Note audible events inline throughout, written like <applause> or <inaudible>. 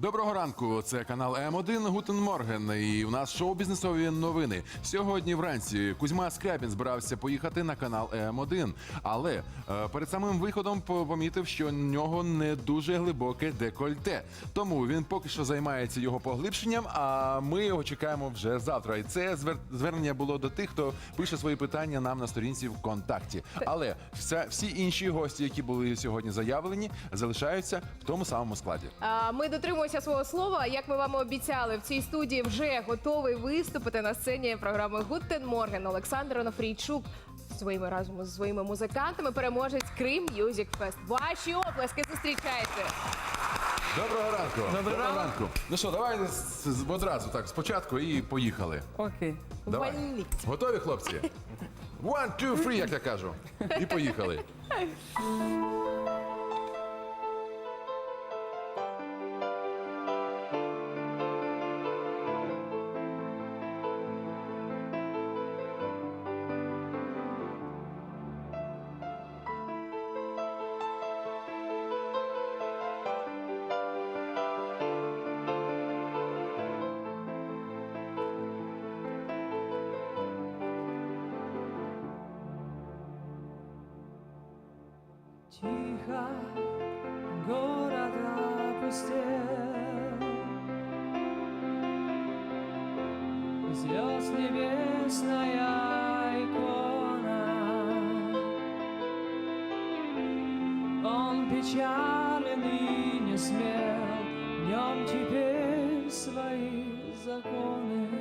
Доброго ранку, це канал М1 Гутен Морген. І у нас шоу бізнесові новини. Сьогодні вранці Кузьма Скрябін збирався поїхати на канал М1, але е, перед самим виходом помітив, що в нього не дуже глибоке декольте. Тому він поки що займається його поглибшенням. А ми його чекаємо вже завтра. І це звер- звернення було до тих, хто пише свої питання нам на сторінці ВКонтакті. Але вся, всі інші гості, які були сьогодні заявлені, залишаються в тому самому складі. А, Ми дотримуємося свого слова. Як ми вам обіцяли, в цій студії вже готовий виступити на сцені програми Гутен Морген Олександр Онофрійчук. Своїми разом з своїми музикантами переможець Крим Music Fest. Ваші оплески зустрічайте. Доброго ранку. Доброго ранку. Ну що, давай з- з- одразу так, спочатку і поїхали. Окей. Давай. Валіть. Готові, хлопці? <laughs> One, two, three, як я кажу. І поїхали. <laughs> Тихо город опустел. Звезд небесная икона. Он печален и не смел. В нем теперь свои законы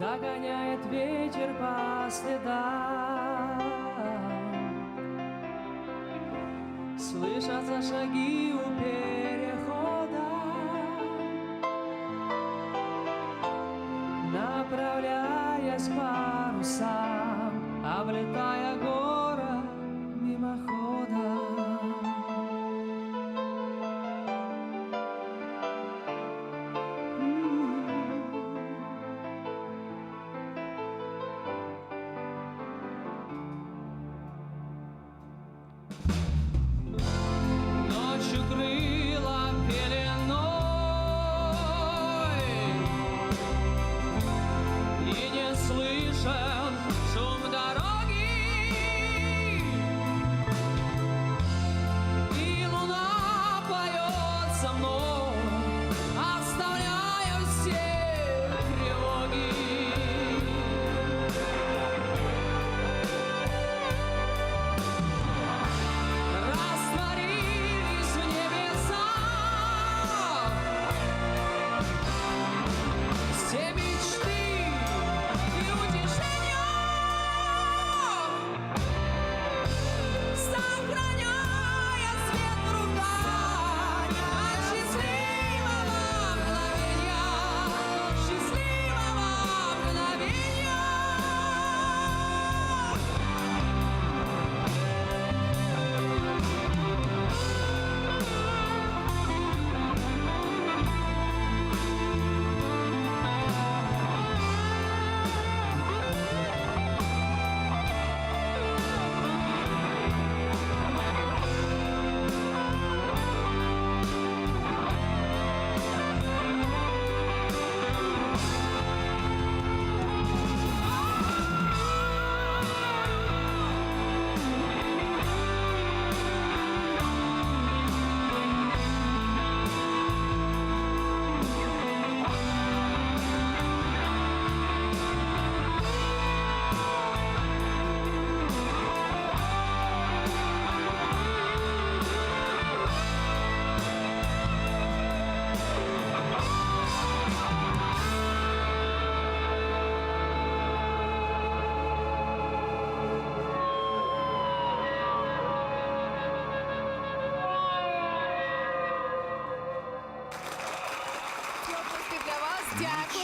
Догоняет ветер по следам. Слышатся шаги у перехода. Направляясь к парусам Облетая shall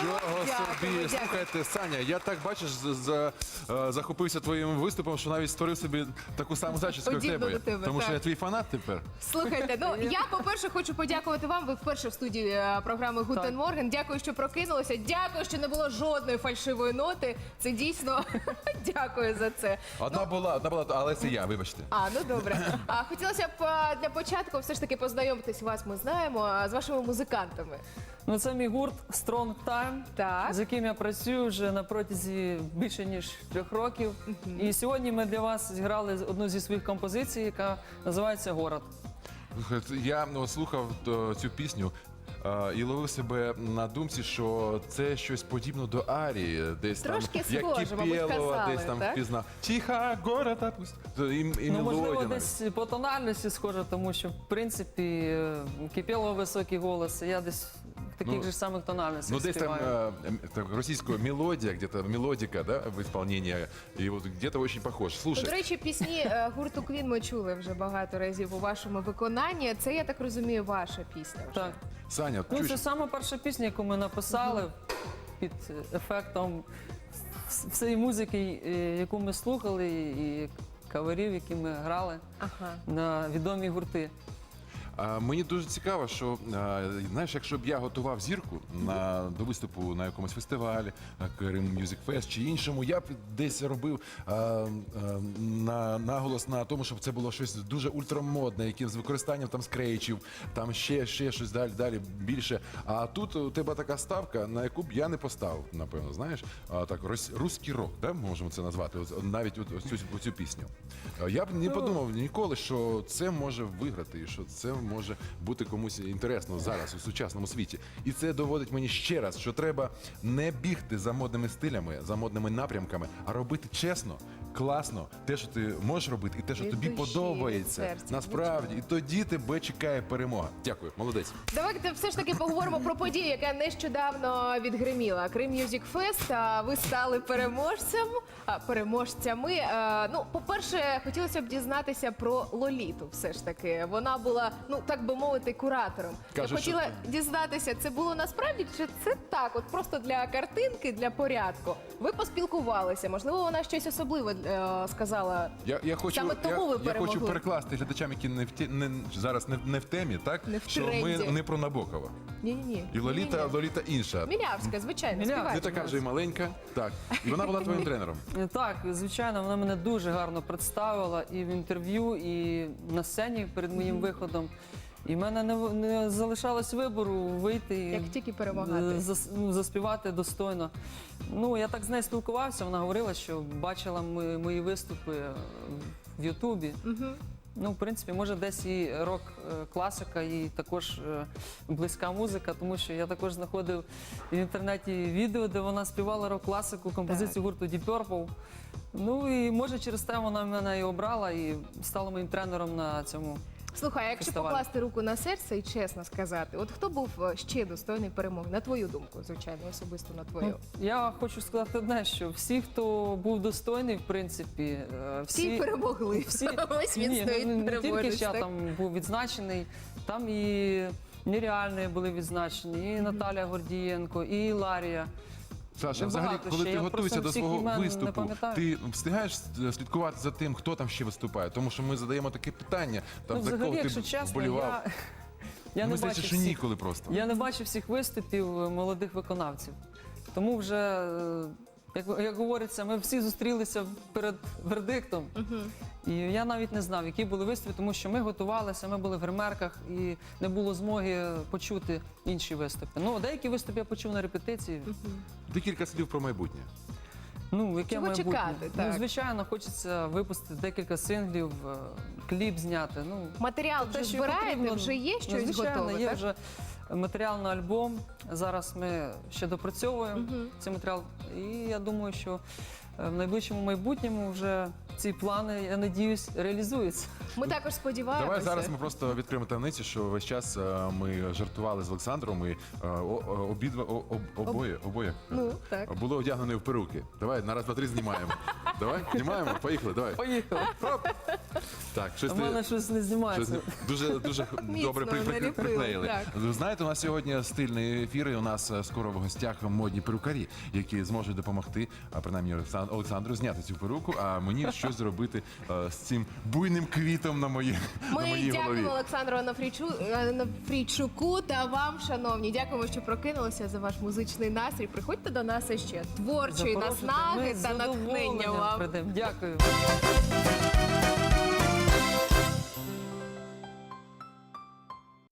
Нічого собі. дякую. Слухайте, Саня, я так бачиш, за, за- е, захопився твоїм виступом, що навіть створив собі таку саму зачіску, як Подібну тебе. до тебе, Тому що так. я твій фанат тепер. Слухайте, ну я по-перше хочу подякувати вам. Ви вперше в студії е, програми Гутен Морген. Дякую, що прокинулися. Дякую, що не було жодної фальшивої ноти. Це дійсно <laughs> дякую за це. Одна була, одна була, але це я, вибачте. А, ну добре. А хотілося б е, для початку все ж таки познайомитись вас. Ми знаємо а, з вашими музикантами. Ну, це мій гурт Strong Time, Так. з яким я працюю вже на протязі більше ніж трьох років. І сьогодні ми для вас зіграли одну зі своїх композицій, яка називається Город. Я ну, слухав е, цю пісню. е, І ловив себе на думці, що це щось подібне до Арії, десь Трошки там, як схоже, мабуть, казали, десь там так? впізнав. Тиха города пусть. І, і Ну, можливо, десь по тональності схоже, тому що в принципі е, кипіло високий голос, я десь таких Ну, же ж самих тональностях Ну, десь там э, м, так, российскую мелодия, где-то мелодика, да, в исполнении, и вот где-то очень похож. Слушай, До речі, пісні е, гурту Квін ми чули вже багато разів у вашому виконанні. Це я так розумію, ваша пісня. Вже. Так. Саня, Ну, чуєш, це саме перша пісня, яку ми написали під ефектом вс- всієї музики, е, яку ми слухали, і каверів, які ми грали Ага. на відомі гурти. А, мені дуже цікаво, що а, знаєш, якщо б я готував зірку на до виступу на якомусь фестивалі, Крим Music Fest чи іншому, я б десь робив а, а, на наголос на тому, щоб це було щось дуже ультрамодне, яке з використанням там скрейчів, там ще, ще щось далі, далі більше. А тут у тебе така ставка, на яку б я не поставив, напевно, знаєш, а, так рос- русський рок, да, можемо це назвати, ось, навіть ось цю, цю пісню. Я б не подумав ніколи, що це може виграти, і що це може бути комусь інтересно зараз у сучасному світі. І це доводить мені ще раз, що треба не бігти за модними стилями, за модними напрямками, а робити чесно, класно, те, що ти можеш робити, і те, що Від тобі душі, від подобається. серця, Насправді, і тоді тебе чекає перемога. Дякую, молодець. Давайте все ж таки поговоримо про подію, яка нещодавно відгриміла. Крим Music Fest. А ви стали переможцем. А, переможцями. Е, Ну, по-перше, хотілося б дізнатися про Лоліту. Все ж таки, вона була, ну так би мовити, куратором. Кажуть, Я хотіла що- дізнатися, це було насправді чи це так? От просто для картинки, для порядку. Ви поспілкувалися. Можливо, вона щось особливе е, сказала. Я, я хочу, Саме тому я, ви я хочу перекласти глядачам, які не в ті, не, зараз не, не в темі, так? Не в що ми тренді. не про Набокова. Ні, ні, ні. І Лоліта, Лоліта інша. Мілявська, звичайно, Мілявська. Не співачка. така вже й маленька. Так. І вона була твоїм тренером. Е, <laughs> Так, звичайно, вона мене дуже гарно представила і в інтерв'ю, і на сцені перед моїм виходом. І в мене не, не залишалось вибору вийти і Як тільки перемагати. е, зас- ну, заспівати достойно. Ну, я так з нею спілкувався, вона говорила, що бачила ми- мої виступи е, в Ютубі. Ну, в принципі, може, десь і рок-класика, і також е, близька музика, тому що я також знаходив в інтернеті відео, де вона співала рок-класику, композицію гурту Deep Purple. Ну і може через те вона мене і обрала і стала моїм тренером на цьому. Слухай, а якщо фестивалю. покласти руку на серце і чесно сказати, от хто був е, ще достойний перемоги, на твою думку, звичайно, особисто на твою? Ну, я хочу сказати одне, що всі, хто був достойний, в принципі, е, Всі всі, перемогли. всі <laughs> Ось він Ні, стоїть ну, не тільки ще там був відзначений, там і нереальні були відзначені, і Наталя Гордієнко, і Ларія. Саша, Ну, взагалі, багато коли ще. ти Я готуєшся просто до всіх свого імен не виступу, пам'ятаю. ти встигаєш е, слідкувати за тим, хто там ще виступає? Тому що ми задаємо таке питання, там ну, за взагалі, кого якщо ти чесно, вболівав. я, <laughs> я не здається, що всіх, ніколи просто. я не бачу всіх виступів е, молодих виконавців. Тому вже, е, як, як говориться, ми всі зустрілися перед вердиктом. І я навіть не знав, які були виступи, тому що ми готувалися, ми були в гримерках і не було змоги почути інші виступи. Ну, деякі виступи я почув на репетиції. Декілька слів про майбутнє. Ну, яке Чого майбутнє? чекати, так. Ну, звичайно, хочеться випустити декілька синглів, е, кліп зняти. Ну, Матеріал те, вже що збираєте, потрібно. вже є Ну, щось звичайно, готове, є так? вже матеріал на альбом. Зараз ми ще допрацьовуємо цей матеріал. І я думаю, що е, в найближчому майбутньому вже ці плани, я надіюсь, реалізуються. Ми також сподіваємося. Давай зараз ми просто відкриємо таємницю, що весь час е, ми жартували з Олександром і е, о- о- обидва о- об- обоє, обоє Ну, так. були одягнені в перуки. Давай на раз, два, три знімаємо. <laughs> Давай, знімаємо, поїхали, давай. Поїхали. Хоп. Так, щось У ти- мене щось не щось знімається. дуже дуже <laughs> добре при- при- наліпили, приклеїли. так. Ви знаєте, у нас сьогодні стильний ефір, і у нас е, скоро в гостях модні перукарі, які зможуть допомогти, а принаймні Олександ- Олександру зняти цю перуку, а мені <laughs> щось зробити е, з цим буйним квітом на моїй на Ми моїй голові. дякуємо Олександру Анафрійчу- Анафрійчуку та вам, шановні. Дякуємо, що прокинулися за ваш музичний настрій. Приходьте до нас ще творчої наснаги Ми з та натхнення задоволенням вам. прийдемо. Дякую.